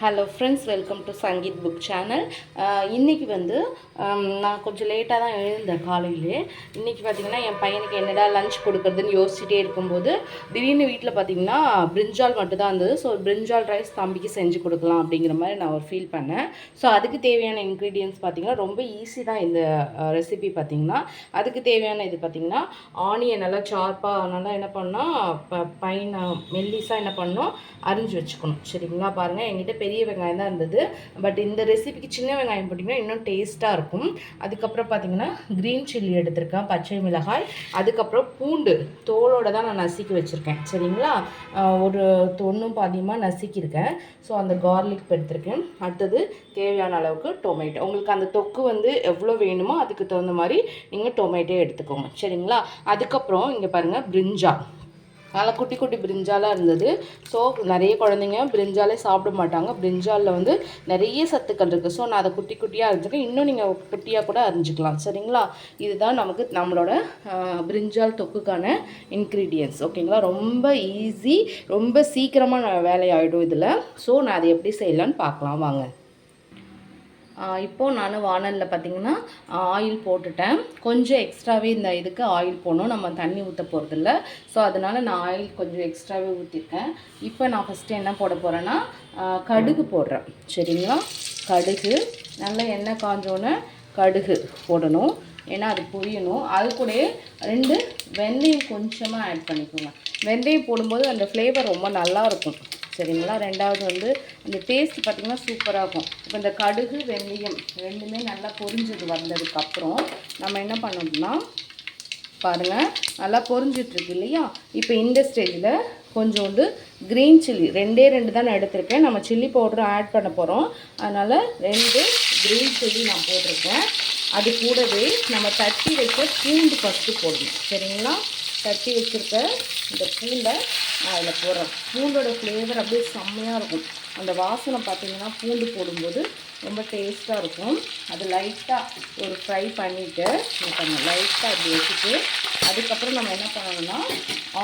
Hello friends welcome to Sangeet book channel இன்றைக்கி வந்து um, நான் கொஞ்சம் லேட்டாக தான் எழுந்தேன் காலையிலே. இன்றைக்கி பார்த்தீங்கன்னா என் பையனுக்கு என்னடா லஞ்ச் கொடுக்குறதுன்னு யோசிச்சுட்டே இருக்கும்போது திடீர்னு வீட்டில் பார்த்தீங்கன்னா பிரிஞ்சால் மட்டும்தான் இருந்தது. ஸோ பிரிஞ்சால் ரைஸ் தம்பிக்கு செஞ்சு கொடுக்கலாம் அப்படிங்கிற மாதிரி நான் ஒரு ஃபீல் பண்ணேன். ஸோ அதுக்கு தேவையான இன்க்ரீடியன்ஸ் பார்த்தீங்கன்னா ரொம்ப ஈஸி தான் இந்த uh, ரெசிபி பார்த்தீங்கன்னா அதுக்கு தேவையான இது பார்த்தீங்கன்னா ஆனியன் நல்லா சார்ப்பாக நல்லா என்ன பண்ணால் ப பையனை மெல்லிஸாக என்ன பண்ணோம் அரிஞ்சு வச்சுக்கணும். சரிங்களா? பாருங்கள் என்கிட்ட பெரிய வெங்காயம் தான் இருந்தது. பட் இந்த ரெசிபிக்கு சின்ன வெங்காயம் போட்டிங்கன்னா இன்னும் டேஸ்ட்டாக இருக்கும். அதுக்கப்புறம் பார்த்தீங்கன்னா க்ரீன் சில்லி எடுத்திருக்கேன் பச்சை மிளகாய். அதுக்கப்புறம் பூண்டு தோலோட தான் நான் நசுக்கி வச்சுருக்கேன். சரிங்களா? ஒரு தொண்ணும் பாதியமாக நசுக்கியிருக்கேன். ஸோ அந்த கார்லிக் எடுத்திருக்கேன். அடுத்தது தேவையான அளவுக்கு டொமேட்டோ உங்களுக்கு அந்த தொக்கு வந்து எவ்வளோ வேணுமோ அதுக்கு தகுந்த மாதிரி நீங்கள் டொமேட்டோ எடுத்துக்கோங்க. சரிங்களா? அதுக்கப்புறம் இங்கே பாருங்கள் பிரிஞ்சா நல்லா குட்டி குட்டி பிரிஞ்சாலாக இருந்தது. ஸோ நிறைய குழந்தைங்க பிரிஞ்சாலே சாப்பிட மாட்டாங்க. பிரிஞ்சாலில் வந்து நிறைய சத்துக்கள் இருக்குது ஸோ நான் அதை குட்டி குட்டியாக அரிஞ்சிருக்கேன் இன்னும் நீங்கள் குட்டியாக கூட அரிஞ்சிக்கலாம் சரிங்களா? இதுதான் நமக்கு நம்மளோட பிரிஞ்சால் தொக்குக்கான இன்க்ரீடியன்ஸ் ஓகேங்களா? ரொம்ப ஈஸி ரொம்ப சீக்கிரமாக வேலையாயிடும் இதில். ஸோ நான் அதை எப்படி செய்யலான்னு பார்க்கலாம். வாங்க. இப்போது நான் வானலில் பார்த்திங்கன்னா ஆயில் போட்டுட்டேன். கொஞ்சம் எக்ஸ்ட்ராவே இந்த இதுக்கு ஆயில் போடணும். நம்ம தண்ணி ஊற்ற போகிறதில்ல ஸோ அதனால் நான் ஆயில் கொஞ்சம் எக்ஸ்ட்ராவே ஊற்றிருக்கேன் இப்போ நான் ஃபஸ்ட்டு என்ன போட போகிறேன்னா கடுகு போடுறேன். சரிங்களா? கடுகு. நல்லா எண்ணெய் காஞ்சோன்னே கடுகு போடணும். ஏன்னா அது புரியணும் அது கூட ரெண்டு வெந்தயம் கொஞ்சமாக ஆட் பண்ணிக்கோங்க. வெந்தயம் போடும்போது அந்த ஃப்ளேவர் ரொம்ப நல்லா இருக்கும். சரிங்களா? ரெண்டாவது வந்து அந்த டேஸ்ட் பார்த்திங்கன்னா சூப்பராக இருக்கும். இப்போ இந்த கடுகு வெந்தயம் ரெண்டுமே நல்லா பொரிஞ்சது வந்ததுக்கப்புறம் நம்ம என்ன பண்ணணும்னா பாருங்கள் நல்லா பொரிஞ்சிட்ருக்கு இல்லையா? இப்போ இந்த ஸ்டேஜில் கொஞ்சோண்டு க்ரீன் சில்லி ரெண்டே ரெண்டு தான் நான் எடுத்திருக்கேன். நம்ம சில்லி பவுடரும் ஆட் பண்ண போகிறோம் அதனால் ரெண்டு க்ரீன் சில்லி நான் போட்டிருக்கேன். அது கூடவே நம்ம தட்டி வச்ச பூண்டு ஃபஸ்ட்டு போடணும். சரிங்களா? தட்டி வச்சுருக்க இந்த பூண்டை நான் அதில் போடுறேன். பூண்டோட ஃப்ளேவர் அப்படியே செம்மையாக இருக்கும். அந்த வாசனை பார்த்தீங்கன்னா பூண்டு போடும்போது ரொம்ப டேஸ்ட்டாக இருக்கும். அது லைட்டாக ஒரு ஃப்ரை பண்ணிவிட்டு நம்ம லைட்டாக அப்படி வச்சுட்டு அதுக்கப்புறம் நம்ம என்ன பண்ணணும்னா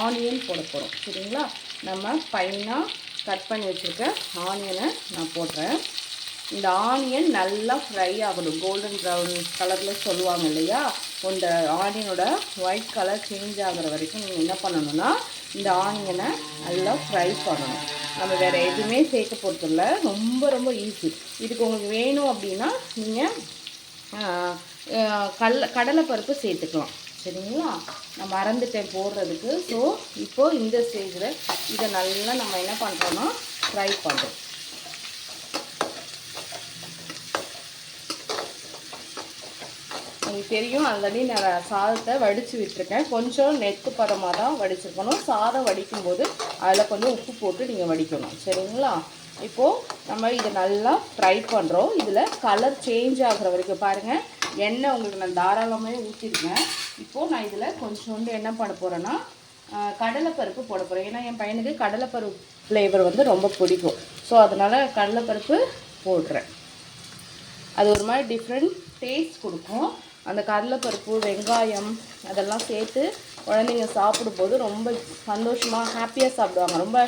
ஆனியன் போட போகிறோம் சரிங்களா? நம்ம ஃபைனாக கட் பண்ணி வச்சுருக்க ஆனியனை நான் போடுறேன். இந்த ஆனியன் நல்லா ஃப்ரை ஆகணும். கோல்டன் ப்ரௌன் கலரில் சொல்லுவாங்க இல்லையா? அந்த ஆனியனோட ஒயிட் கலர் சேஞ்ச் ஆகிற வரைக்கும் நீங்கள் என்ன பண்ணணும்னா இந்த ஆனியனை நல்லா ஃப்ரை பண்ணணும். நம்ம வேறு எதுவுமே சேர்க்க போகிறதில்ல ரொம்ப ரொம்ப ஈஸி இதுக்கு உங்களுக்கு வேணும் அப்படின்னா நீங்கள் கடல கடலைப்பருப்பு சேர்த்துக்கலாம். சரிங்களா? நான் மறந்துட்டேன் போடுறதுக்கு. ஸோ இப்போது இந்த ஸ்டேஜில் இதை நல்லா நம்ம என்ன பண்ணுறோன்னா ஃப்ரை பண்ணுறோம் உங்களுக்கு தெரியும் ஆல்ரெடி நான் சாதத்தை வடித்து விட்டுருக்கேன். கொஞ்சம் நெத்து பதமாக தான் வடிச்சிருக்கணும். சாதம் வடிக்கும் போது அதில் கொஞ்சம் உப்பு போட்டு நீங்கள் வடிக்கணும். சரிங்களா? இப்போது நம்ம இதை நல்லா ஃப்ரை பண்ணுறோம் இதில் கலர் சேஞ்ச் ஆகிற வரைக்கும் பாருங்கள் எண்ணெய் உங்களுக்கு நான் தாராளமாக ஊற்றிருக்கேன் இப்போது நான் இதில் கொஞ்சோண்டு என்ன பண்ண போகிறேன்னா கடலைப்பருப்பு போட போகிறேன் ஏன்னா என் பையனுக்கு கடலைப்பருப்பு ஃப்ளேவர் வந்து ரொம்ப பிடிக்கும். ஸோ அதனால் கடலைப்பருப்பு போடுறேன். அது ஒரு மாதிரி டிஃப்ரெண்ட் டேஸ்ட் கொடுக்கும். அந்த கடலைப்பருப்பு வெங்காயம் அதெல்லாம் சேர்த்து குழந்தைங்க சாப்பிடும்போது ரொம்ப சந்தோஷமாக ஹாப்பியாக சாப்பிடுவாங்க. ரொம்ப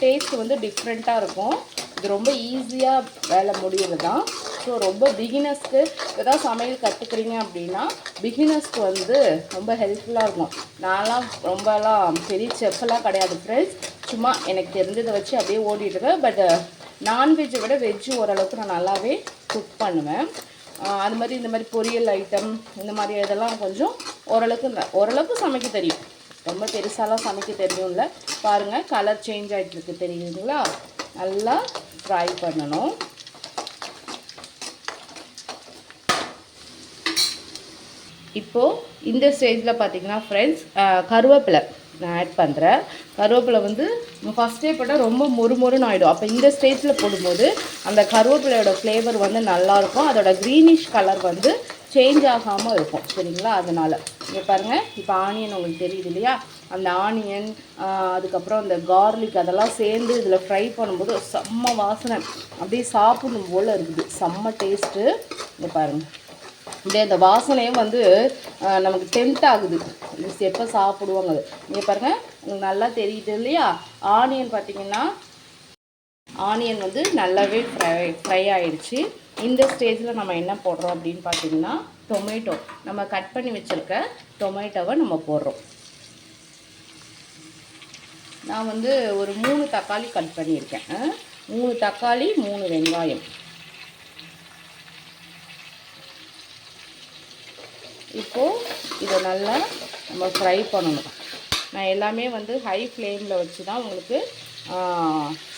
டேஸ்ட் வந்து டிஃப்ரெண்ட்டாக இருக்கும். இது ரொம்ப ஈஸியாக வேலை முடியுது தான் ஸோ ரொம்ப பிகினர்ஸ்க்கு ஏதாவது சமையல் கற்றுக்குறீங்க அப்படின்னா பிகினர்ஸ்க்கு வந்து ரொம்ப ஹெல்ப்ஃபுல்லாக இருக்கும். நான்லாம் ரொம்பலாம் பெரிய செஃப்லாம் கிடையாது ஃப்ரெண்ட்ஸ் சும்மா எனக்கு தெரிஞ்சதை வச்சு அப்படியே ஓடிட்டுருக்கேன் பட் நான்வெஜ்ஜை uh, விட வெஜ்ஜு ஓரளவுக்கு நான் நல்லாவே குக் பண்ணுவேன். அது மாதிரி இந்த மாதிரி பொரியல் ஐட்டம் இந்த மாதிரி இதெல்லாம் கொஞ்சம் ஓரளவுக்கு ஓரளவுக்கு சமைக்க தெரியும். ரொம்ப பெருசாலாம் சமைக்க தெரியும்ல. பாருங்கள் கலர் சேஞ்ச் ஆகிட்டு இருக்கு தெரியுதுங்களா? நல்லா ஃப்ரை பண்ணணும். இப்போது இந்த ஸ்டேஜில் பார்த்தீங்கன்னா ஃப்ரெண்ட்ஸ் கருவேப்பிலை நான் ஆட் பண்ணுறேன் கருவேப்பிலை வந்து ஃபஸ்ட்டே போட்டால் ரொம்ப மொறுமொறுன்னு ஆகிடும் அப்போ இந்த ஸ்டேஜில் போடும்போது அந்த கருவேப்பிலையோட ஃப்ளேவர் வந்து நல்லாயிருக்கும் அதோட க்ரீனிஷ் கலர் வந்து சேஞ்ச் ஆகாமல் இருக்கும். சரிங்களா? அதனால். இங்கே பாருங்கள் இப்போ ஆனியன் உங்களுக்கு தெரியுது இல்லையா? அந்த ஆனியன் அதுக்கப்புறம் அந்த கார்லிக் அதெல்லாம் சேர்ந்து இதில் ஃப்ரை பண்ணும்போது செம்ம வாசனை. அப்படியே சாப்பிடணும் போல் இருக்குது. செம்ம டேஸ்ட்டு இங்கே பாருங்கள் அப்படியே அந்த வாசனையும் வந்து நமக்கு டெம்ட் ஆகுது. எப்போ சாப்பிடுவாங்க அது? இங்கே பாருங்கள் உங்களுக்கு நல்லா தெரியுது இல்லையா? ஆனியன் பார்த்தீங்கன்னா ஆனியன் வந்து நல்லாவே ஃப்ரை ஃப்ரை ஆகிடுச்சு இந்த ஸ்டேஜில் நம்ம என்ன போடுறோம் அப்படின்னு பார்த்தீங்கன்னா டொமேட்டோ நம்ம கட் பண்ணி வச்சுருக்க டொமேட்டோவை நம்ம போடுறோம். நான் வந்து ஒரு மூணு தக்காளி கட் பண்ணியிருக்கேன். மூணு தக்காளி மூணு வெங்காயம். இப்போது இதை நல்லா நம்ம ஃப்ரை பண்ணணும். நான் எல்லாமே வந்து ஹை ஃப்ளேமில் வச்சு தான் உங்களுக்கு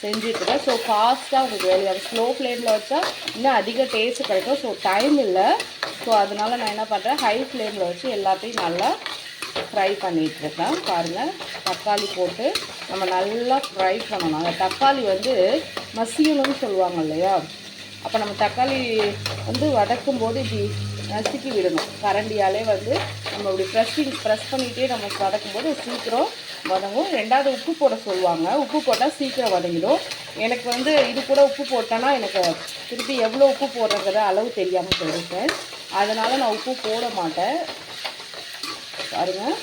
செஞ்சுட்ருக்கேன் ஸோ ஃபாஸ்ட்டாக உங்களுக்கு வேலையாகும் ஸ்லோ ஃப்ளேமில் வச்சா இன்னும் அதிக டேஸ்ட் கிடைக்கும். ஸோ டைம் இல்லை. ஸோ அதனால் நான் என்ன பண்ணுறேன் ஹை ஃப்ளேமில் வச்சு எல்லாத்தையும் நல்லா ஃப்ரை பண்ணிகிட்ருக்கேன் பாருங்கள் தக்காளி போட்டு நம்ம நல்லா ஃப்ரை பண்ணணும். அந்த தக்காளி வந்து மசியணும்னு சொல்லுவாங்க இல்லையா? அப்போ நம்ம தக்காளி வந்து வதக்கும் போது இப்படி நசுக்கி விடணும். கரண்டியாலே வந்து நம்ம இப்படி ப்ரெஸ்ஸிங் ப்ரெஸ் பண்ணிகிட்டே நம்ம வதக்கும் போது சீக்கிரம் வதங்கும். ரெண்டாவது உப்பு போட சொல்லுவாங்க. உப்பு போட்டால் சீக்கிரம் வதங்கிடும். எனக்கு வந்து இது கூட உப்பு போட்டேன்னா எனக்கு திருப்பி எவ்வளோ உப்பு போடுறங்கிற அளவு தெரியாமல் போயிருக்கேன் அதனால் நான் உப்பு போட மாட்டேன். பாருங்கள்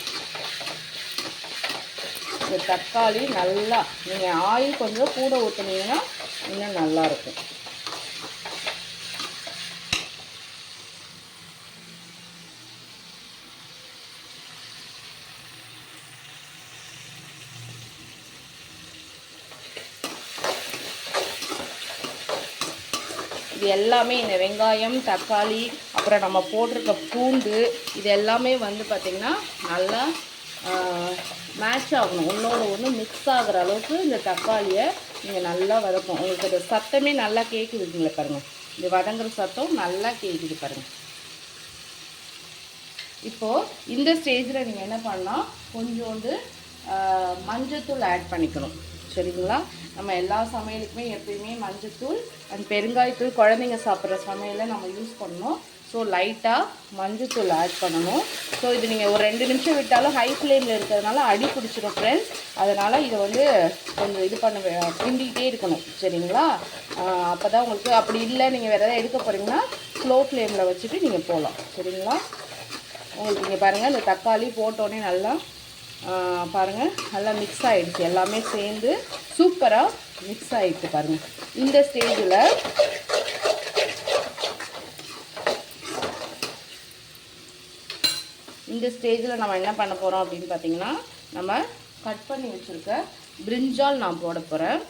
இந்த தக்காளி நல்லா நீங்கள் ஆயில் கொஞ்சம் கூட ஊற்றுனீங்கன்னா இன்னும் நல்லாயிருக்கும் இது எல்லாமே இந்த வெங்காயம் தக்காளி அப்புறம் நம்ம போட்டிருக்க பூண்டு இது எல்லாமே வந்து பார்த்திங்கன்னா நல்லா மேட்ச் ஆகணும். ஒன்றோட ஒன்று மிக்ஸ் ஆகுற அளவுக்கு இந்த தக்காளியை நீங்கள் நல்லா வதக்கும் உங்களுக்கு அது சத்தமே நல்லா கேட்குதுங்களே பாருங்கள் இந்த வதங்குற சத்தம் நல்லா கேட்குது பாருங்கள் இப்போது இந்த ஸ்டேஜில் நீங்கள் என்ன பண்ணால் கொஞ்சோண்டு மஞ்சத்தூள் ஆட் பண்ணிக்கணும். சரிங்களா? நம்ம எல்லா சமையலுக்குமே எப்பயுமே மஞ்சத்தூள் அண்ட் பெருங்காயத்தூள் குழந்தைங்க சாப்பிட்ற சமையலை நம்ம யூஸ் பண்ணணும். ஸோ லைட்டாக மஞ்சத்தூள் ஆட் பண்ணணும். ஸோ இது நீங்கள் ஒரு ரெண்டு நிமிஷம் விட்டாலும் ஹை ஃப்ளேமில் இருக்கிறதுனால அடி பிடிச்சிடும் ஃப்ரெண்ட்ஸ் அதனால் இதை வந்து கொஞ்சம் இது பண்ண வே- கிண்டிக்கிட்டே இருக்கணும். சரிங்களா? அப்போ தான் உங்களுக்கு அப்படி இல்லை நீங்கள் வேறு எதாவது எடுக்க போகிறீங்கன்னா ஸ்லோ ஃப்ளேமில் வச்சுட்டு நீங்கள் போகலாம். சரிங்களா? உங்களுக்கு இங்கே பாருங்கள் இந்த தக்காளி போட்டோன்னே நல்லா பாருங்கள் நல்லா மிக்ஸ் ஆகிடுச்சு எல்லாமே சேர்ந்து சூப்பராக மிக்ஸ் ஆகிடுச்சு பாருங்கள் இந்த ஸ்டேஜில் இந்த ஸ்டேஜில் நம்ம என்ன பண்ண போகிறோம் அப்படின்னு பார்த்தீங்கன்னா நம்ம கட் பண்ணி வச்சுருக்க பிரிஞ்சால் நான் போட போகிறேன்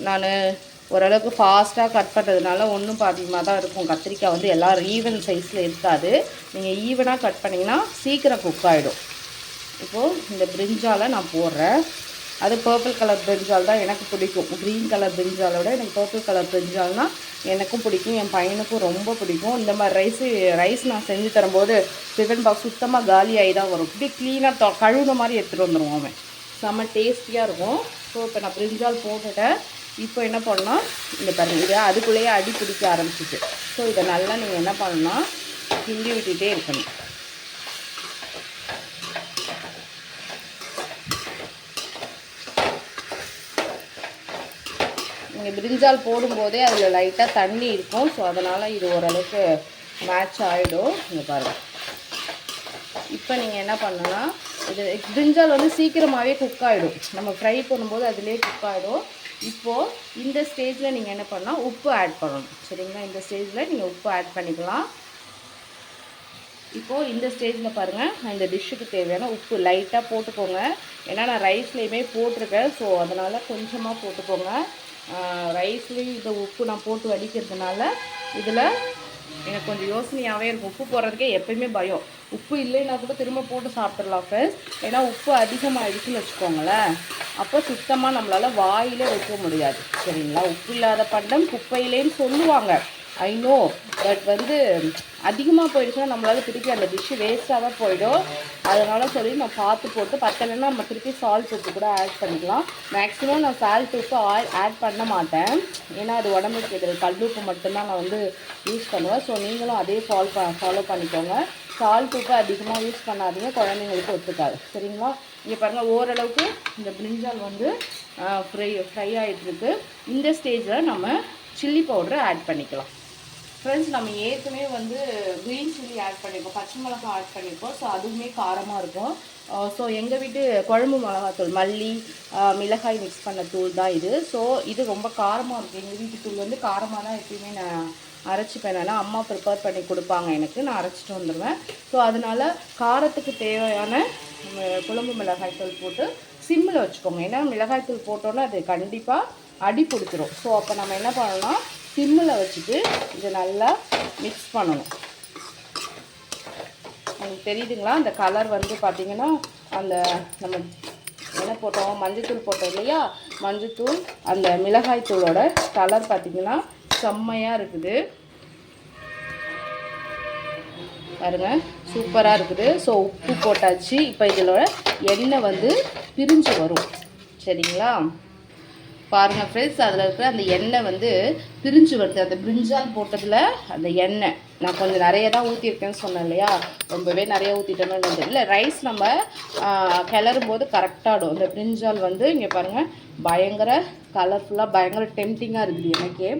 நான் ஓரளவுக்கு ஃபாஸ்ட்டாக கட் பண்ணுறதுனால ஒன்றும் பாதியமாக தான் இருக்கும். கத்திரிக்காய் வந்து எல்லோரும் ஈவன் சைஸில் இருக்காது. நீங்கள் ஈவனாக கட் பண்ணிங்கன்னா சீக்கிரம் குக் ஆகிடும் இப்போது இந்த பிரிஞ்சால் நான் போடுறேன். அது பர்பிள் கலர் பிரிஞ்சால் தான் எனக்கு பிடிக்கும். க்ரீன் கலர் பிரிஞ்சாலை விட எனக்கு பர்பிள் கலர் பிரிஞ்சால்னா எனக்கும் பிடிக்கும். என் பையனுக்கும் ரொம்ப பிடிக்கும். இந்த மாதிரி ரைஸு ரைஸ் நான் செஞ்சு தரும்போது டிஃபன் பாக்ஸ் சுத்தமாக காலியாகி தான் வரும். இப்படி க்ளீனாக தொ கழுவுன மாதிரி எடுத்துகிட்டு வந்துடுவோம் அவன். செம்ம டேஸ்டியாக இருக்கும். ஸோ இப்போ நான் பிரிஞ்சால் போட்டுட்டேன். இப்போ என்ன பண்ணோம் இந்த பாருங்கள் இது அதுக்குள்ளேயே அடி பிடிக்க ஆரம்பிச்சிச்சு ஸோ இதை நல்லா நீங்கள் என்ன பண்ணணும்? கிண்டி விட்டுகிட்டே இருக்கணும். நீங்கள் பிரிஞ்சால் போடும்போதே அதில் லைட்டாக தண்ணி இருக்கும். ஸோ அதனால் இது ஓரளவுக்கு மேட்ச் ஆகிடும் இங்கே பாருங்கள் இப்போ நீங்கள் என்ன பண்ணுன்னா இது பிரிஞ்சால் வந்து சீக்கிரமாகவே குக் ஆகிடும் நம்ம ஃப்ரை பண்ணும்போது அதிலே குக் ஆகிடும் இப்போது இந்த ஸ்டேஜில் நீங்கள் என்ன பண்ணலாம்? உப்பு ஆட் பண்ணணும். சரிங்களா? இந்த ஸ்டேஜில் நீங்கள் உப்பு ஆட் பண்ணிக்கலாம். இப்போது இந்த ஸ்டேஜில் பாருங்கள் நான் இந்த டிஷ்ஷுக்கு தேவையான உப்பு லைட்டாக போட்டுக்கோங்க. ஏன்னா நான் ரைஸ்லேயுமே போட்டிருக்கேன். ஸோ அதனால் கொஞ்சமாக போட்டுக்கோங்க. ரைஸ்லேயும் இந்த உப்பு நான் போட்டு வடிக்கிறதுனால இதில் எனக்கு கொஞ்சம் யோசனையாகவே இருக்கும். உப்பு போடுறதுக்கே எப்பயுமே பயம். உப்பு இல்லைன்னா கூட திரும்ப போட்டு சாப்பிட்றலாம் ஃப்ரெண்ட்ஸ் ஏன்னா உப்பு அதிகமாகிடுச்சுன்னு வச்சுக்கோங்களேன். அப்போ சுத்தமாக நம்மளால் வாயிலே வைக்க முடியாது. சரிங்களா? உப்பு இல்லாத பண்டம் குப்பையிலேன்னு சொல்லுவாங்க. ஐ நோ பட் வந்து அதிகமாக போயிடுச்சுன்னா நம்மளால திருப்பி அந்த டிஷ்ஷு வேஸ்ட்டாக தான் போயிடும். அதனால சொல்லி நான் பார்த்து போட்டு பத்தலைன்னா நம்ம திருப்பி சால்ட் உப்பு கூட ஆட் பண்ணிக்கலாம். மேக்ஸிமம் நான் சால்ட் உப்பு ஆட் பண்ண மாட்டேன். ஏன்னா அது உடம்புக்கு இது கல் உப்பு மட்டும்தான் நான் வந்து யூஸ் பண்ணுவேன். ஸோ நீங்களும் அதே ஃபால் ஃபாலோ பண்ணிக்கோங்க. சால்ட் உப்பு அதிகமாக யூஸ் பண்ணாதீங்க. குழந்தைங்களுக்கு ஒத்துக்காது. சரிங்களா? இங்கே பாருங்கள் ஓரளவுக்கு இந்த பிரிஞ்சால் வந்து ஃப்ரை ஃப்ரை ஆகிட்டுருக்கு இந்த ஸ்டேஜில் நம்ம சில்லி பவுடரை ஆட் பண்ணிக்கலாம். ஃப்ரெண்ட்ஸ் நம்ம ஏற்கனவே வந்து க்ரீன் சில்லி ஆட் பண்ணியிருக்கோம் பச்சை மிளகாய் ஆட் பண்ணியிருக்கோம் ஸோ அதுவுமே காரமாக இருக்கும். Uh, ஸோ எங்கள் வீட்டு குழம்பு மிளகாத்தூள் மல்லி uh, மிளகாய் மிக்ஸ் பண்ண தூள் தான் இது. ஸோ இது ரொம்ப காரமாக இருக்குது எங்கள் வீட்டு தூள் வந்து காரமாக தான் எப்பயுமே நான் அரைச்சிப்பேன் நான் அம்மா ப்ரிப்பேர் பண்ணி கொடுப்பாங்க எனக்கு. நான் அரைச்சிட்டு வந்துடுவேன் ஸோ அதனால காரத்துக்கு தேவையான குழம்பு மிளகாய் தூள் போட்டு சிம்மில் வச்சுக்கோங்க. ஏன்னா மிளகாய் தூள் போட்டோன்னே அது கண்டிப்பாக அடி பிடிச்சிரும். ஸோ அப்போ நம்ம என்ன பண்ணணும்னா சிம்மில் வச்சுட்டு இதை நல்லா மிக்ஸ் பண்ணணும். உங்களுக்கு தெரியுதுங்களா? அந்த கலர் வந்து பார்த்திங்கன்னா அந்த நம்ம என்ன போட்டோம்? மஞ்சத்தூள் போட்டோம் இல்லையா? மஞ்சத்தூள் அந்த மிளகாய் தூளோட கலர் பார்த்திங்கன்னா செம்மையாக இருக்குது. பாருங்க சூப்பராக இருக்குது. ஸோ உப்பு போட்டாச்சு. இப்போ இதில் எண்ணெய் வந்து பிரிஞ்சு வரும். சரிங்களா? பாருங்கள் ஃப்ரெண்ட்ஸ் அதில் இருக்கிற அந்த எண்ணெய் வந்து பிரிஞ்சு வருது. அந்த பிரிஞ்சால் போட்டதில் அந்த எண்ணெய். நான் கொஞ்சம் நிறைய தான் ஊற்றிருக்கேன்னு சொன்னேன் இல்லையா? ரொம்பவே நிறைய ஊற்றிட்டேன்னு இல்லை ரைஸ் நம்ம கிளறும் போது கரெக்டாகிடும் அந்த பிரிஞ்சால் வந்து இங்கே பாருங்கள் பயங்கர கலர்ஃபுல்லாக பயங்கர டெம்டிங்காக இருக்குது எனக்கே.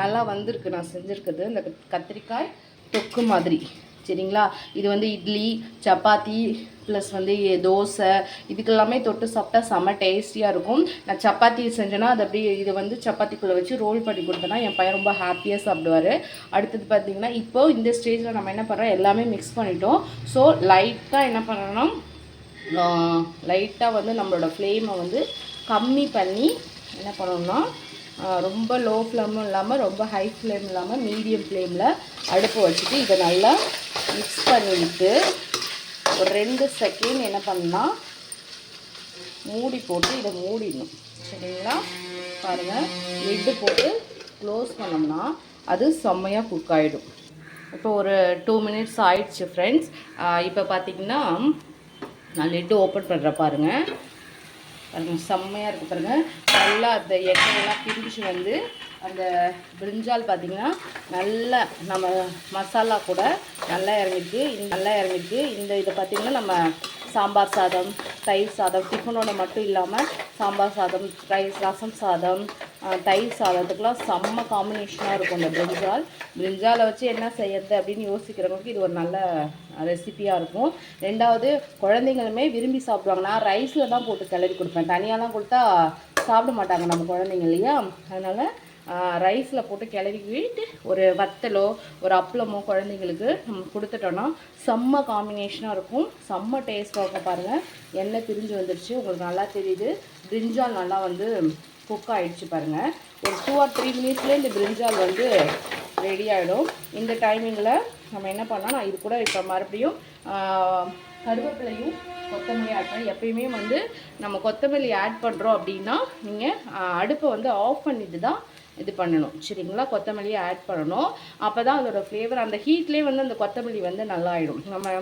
நல்லா வந்திருக்கு. நான் செஞ்சுருக்குது இந்த கத்திரிக்காய் தொக்கு மாதிரி. சரிங்களா? இது வந்து இட்லி சப்பாத்தி ப்ளஸ் வந்து தோசை. இதுக்கெல்லாமே தொட்டு சாப்பிட்டா செம்ம டேஸ்டியாக இருக்கும். நான் சப்பாத்தி செஞ்சேன்னா அது அப்படியே இது வந்து சப்பாத்திக்குள்ளே வச்சு ரோல் பண்ணி கொடுத்தேன்னா என் பையன் ரொம்ப ஹாப்பியாக சாப்பிடுவார். அடுத்தது பார்த்தீங்கன்னா இப்போ இந்த ஸ்டேஜில் நம்ம என்ன பண்ணுறோம் எல்லாமே மிக்ஸ் பண்ணிட்டோம். ஸோ லைட்டாக என்ன பண்ணணும் லைட்டாக வந்து நம்மளோட ஃப்ளேமை வந்து கம்மி பண்ணி என்ன பண்ணணும்னா ரொம்ப லோ ஃப்ளேமும் இல்லாமல் ரொம்ப ஹை ஃப்ளேம் இல்லாமல் மீடியம் ஃப்ளேமில் அடுப்பு வச்சுட்டு இதை நல்லா மிக்ஸ் பண்ணிவிட்டு ஒரு ரெண்டு செகண்ட் என்ன பண்ணால் மூடி போட்டு இதை மூடிடணும். சரிங்களா? பாருங்கள் லிட்டு போட்டு க்ளோஸ் பண்ணோம்னா அது செம்மையாக குக் ஆகிடும் இப்போ ஒரு டூ மினிட்ஸ் ஆயிடுச்சு ஃப்ரெண்ட்ஸ் இப்போ பார்த்தீங்கன்னா நான் லிட்டு ஓப்பன் பண்ணுற பாருங்கள் செம்மையாக இருக்குது பாருங்க. நல்லா அந்த எண்ணெயெல்லாம் பிரிஞ்சு வந்து அந்த பிரிஞ்சால் பார்த்தீங்கன்னா நல்லா நம்ம மசாலா கூட நல்லா இறங்கிருக்கு நல்லா இறங்கிருக்கு இந்த இதை பார்த்திங்கன்னா நம்ம சாம்பார் சாதம் தயிர் சாதம் டிஃபனோட மட்டும் இல்லாமல் சாம்பார் சாதம் ரைஸ் ரசம் சாதம் தயிர் சாதத்துக்குலாம் செம்ம காம்பினேஷனாக இருக்கும் இந்த பிரிஞ்சால் பிரிஞ்சாலை வச்சு என்ன செய்யறது அப்படின்னு யோசிக்கிறவங்களுக்கு இது ஒரு நல்ல ரெசிபியாக இருக்கும். ரெண்டாவது குழந்தைங்களுமே விரும்பி சாப்பிடுவாங்க. நான் ரைஸில் தான் போட்டு கிளறி கொடுப்பேன். தனியாலாம் கொடுத்தா சாப்பிட மாட்டாங்க நம்ம குழந்தைங்க இல்லையா? அதனால் ரைஸில் போட்டு கிளறிக்கிட்டு ஒரு வத்தலோ ஒரு அப்பளமோ குழந்தைங்களுக்கு நம்ம கொடுத்துட்டோன்னா செம்ம காம்பினேஷனாக இருக்கும். செம்ம டேஸ்ட்டாக இருக்கும் பாருங்கள் எண்ணெய் பிரிஞ்சு வந்துடுச்சு உங்களுக்கு நல்லா தெரியுது. பிரிஞ்சால் நல்லா வந்து குக் ஆகிடுச்சு பாருங்கள் ஒரு டூ ஆர் த்ரீ மினிட்ஸ்லேயே இந்த பிரிஞ்சால் வந்து ரெடி ஆகிடும் இந்த டைமிங்கில் நம்ம என்ன பண்ணலாம்? நான் இது கூட இப்போ மறுபடியும் கருவேப்பிலையும் கொத்தமல்லி ஆட் பண்ணி எப்பயுமே வந்து நம்ம கொத்தமல்லி ஆட் பண்ணுறோம் அப்படின்னா நீங்கள் அடுப்பை வந்து ஆஃப் பண்ணிட்டு தான் இது பண்ணணும். சரிங்களா? கொத்தமல்லியை ஆட் பண்ணணும். அப்போ தான் அதோடய ஃப்ளேவர் அந்த ஹீட்லேயே வந்து அந்த கொத்தமல்லி வந்து நல்லா ஆகிடும் நம்ம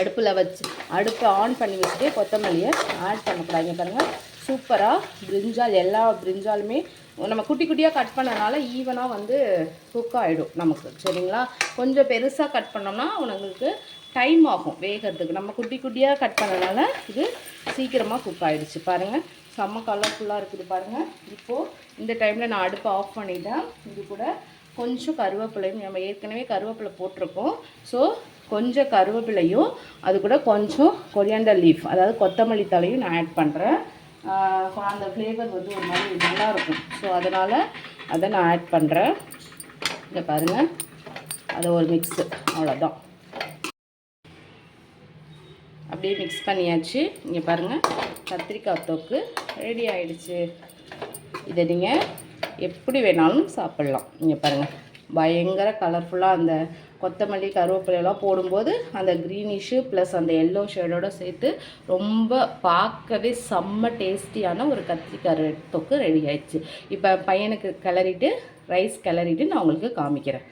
அடுப்பில் வச்சு அடுப்பை ஆன் பண்ணி வச்சுட்டு கொத்தமல்லியை ஆட் பண்ணக்கூடாது. பாருங்கள் சூப்பராக பிரிஞ்சால் எல்லா பிரிஞ்சாலுமே நம்ம குட்டி குட்டியாக கட் பண்ணனால ஈவனாக வந்து குக் ஆகிடும் நமக்கு சரிங்களா? கொஞ்சம் பெருசாக கட் பண்ணோம்னா உனங்களுக்கு டைம் ஆகும் வேகிறதுக்கு. நம்ம குட்டி குட்டியாக கட் பண்ணனால இது சீக்கிரமாக குக் ஆகிடுச்சு பாருங்கள் செம்ம கலர்ஃபுல்லாக இருக்குது பாருங்கள் இப்போது இந்த டைமில் நான் அடுப்பை ஆஃப் பண்ணிட்டேன். இது கூட கொஞ்சம் கருவேப்பிலையும் நம்ம ஏற்கனவே கருவேப்பிலை போட்டிருக்கோம். ஸோ கொஞ்சம் கருவேப்பிலையும் அது கூட கொஞ்சம் கொரியாண்டர் லீஃப் அதாவது கொத்தமல்லி தலையும் நான் ஆட் பண்ணுறேன் அந்த ஃப்ளேவர் வந்து ஒரு மாதிரி நல்லா இருக்கும் ஸோ அதனால் அதை நான் ஆட் பண்ணுறேன் இங்கே பாருங்கள் அது ஒரு மிக்ஸு அவ்வளோதான் அப்படியே மிக்ஸ் பண்ணியாச்சு. இங்கே பாருங்கள் கத்திரிக்காய் தொக்கு ரெடி ஆகிடுச்சு இதை நீங்கள் எப்படி வேணாலும் சாப்பிட்லாம். இங்கே பாருங்கள் பயங்கர கலர்ஃபுல்லாக அந்த கொத்தமல்லி கருவேப்பிலையெல்லாம் போடும்போது அந்த க்ரீனிஷு ப்ளஸ் அந்த எல்லோ ஷேடோடு சேர்த்து ரொம்ப பார்க்கவே செம்ம டேஸ்டியான ஒரு கத்திரிக்காய் தொக்கு ரெடி ஆயிடுச்சு. இப்போ பையனுக்கு கிளறிட்டு ரைஸ் கிளறிட்டு நான் உங்களுக்கு காமிக்கிறேன்.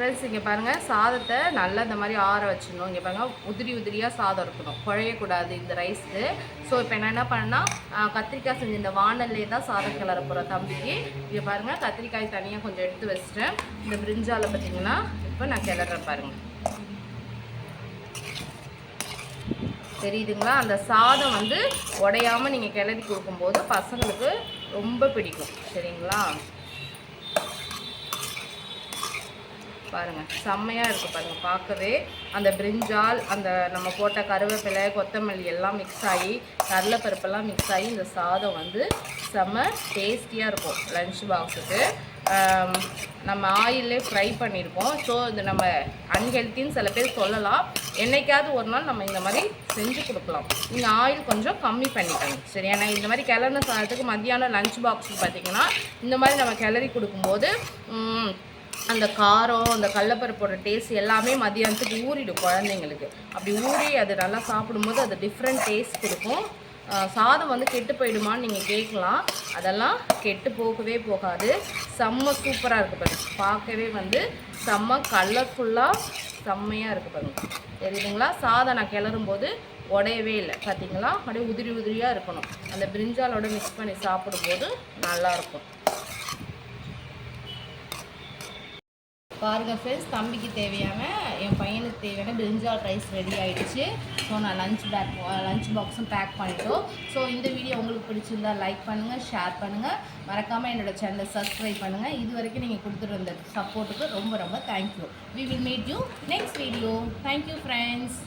ஃப்ரெண்ட்ஸ் இங்கே பாருங்கள் சாதத்தை நல்லா இந்த மாதிரி ஆற வச்சிடணும். இங்கே பாருங்கள் உதிரி உதிரியாக சாதம் இருக்கணும். குழையக்கூடாது இந்த ரைஸு ஸோ இப்போ நான் என்ன பண்ணேன்னா கத்திரிக்காய் செஞ்ச இந்த வானல்லே தான் சாதம் கிளற போகிறேன் தம்பிக்கு. இங்கே பாருங்கள் கத்திரிக்காய் தனியாக கொஞ்சம் எடுத்து வச்சிட்டேன். இந்த பிரிஞ்சால பார்த்தீங்கன்னா இப்போ நான் கிளறேன் பாருங்கள் தெரியுதுங்களா? அந்த சாதம் வந்து உடையாமல் நீங்கள் கிளறி கொடுக்கும்போது பசங்களுக்கு ரொம்ப பிடிக்கும். சரிங்களா? பாருங்கள் செம்மையாக இருக்குது பாருங்கள் பார்க்கவே அந்த பிரிஞ்சால் அந்த நம்ம போட்ட கருவேப்பிலை கொத்தமல்லி எல்லாம் மிக்ஸ் ஆகி கடலைப்பருப்பெல்லாம் மிக்ஸ் ஆகி இந்த சாதம் வந்து செம்ம டேஸ்டியாக இருக்கும் லஞ்ச் பாக்ஸுக்கு நம்ம ஆயிலே ஃப்ரை பண்ணியிருக்கோம் ஸோ இது நம்ம அன்ஹெல்த்தின்னு சில பேர் சொல்லலாம். என்னைக்காவது ஒரு நாள் நம்ம இந்த மாதிரி செஞ்சு கொடுக்கலாம். நீங்கள் ஆயில் கொஞ்சம் கம்மி பண்ணிக்கோங்க. சரி ஏன்னா இந்த மாதிரி கிளறின சாதத்துக்கு மத்தியானம் லஞ்ச் பாக்ஸுக்கு பார்த்தீங்கன்னா இந்த மாதிரி நம்ம கிளறி கொடுக்கும்போது அந்த காரம் அந்த கடலப்பருப்போட டேஸ்ட் எல்லாமே மதியானத்துக்கு ஊறிடும் குழந்தைங்களுக்கு. அப்படி ஊறி அது நல்லா சாப்பிடும்போது அது டிஃப்ரெண்ட் டேஸ்ட் கொடுக்கும். சாதம் வந்து கெட்டு போயிடுமான்னு நீங்கள் கேட்கலாம். அதெல்லாம் கெட்டு போகவே போகாது. செம்ம சூப்பராக இருக்குது பாருங்க. பார்க்கவே வந்து செம்ம கலர்ஃபுல்லாக செம்மையாக இருக்குது பாருங்க. தெரியுதுங்களா? சாதம் நான் கிளறும் போது உடையவே இல்லை. பார்த்தீங்களா? அப்படியே உதிரி உதிரியாக இருக்கணும். அந்த பிரிஞ்சாலோட மிக்ஸ் பண்ணி சாப்பிடும்போது நல்லாயிருக்கும் பாருங்கள் ஃப்ரெண்ட்ஸ் தம்பிக்கு தேவையான என் பையனுக்கு தேவையான பிரிஞ்சால் ரைஸ் ரெடி ஆகிடுச்சு ஸோ நான் லஞ்ச் பேக் லஞ்ச் பாக்ஸும் பேக் பண்ணிட்டோம். ஸோ இந்த வீடியோ உங்களுக்கு பிடிச்சிருந்தா லைக் பண்ணுங்கள் ஷேர் பண்ணுங்கள் மறக்காமல் என்னோடய சேனலை சப்ஸ்கிரைப் பண்ணுங்கள் இது வரைக்கும் நீங்கள் கொடுத்துருந்த சப்போர்ட்டுக்கு ரொம்ப ரொம்ப thank you we will meet you next video thank you friends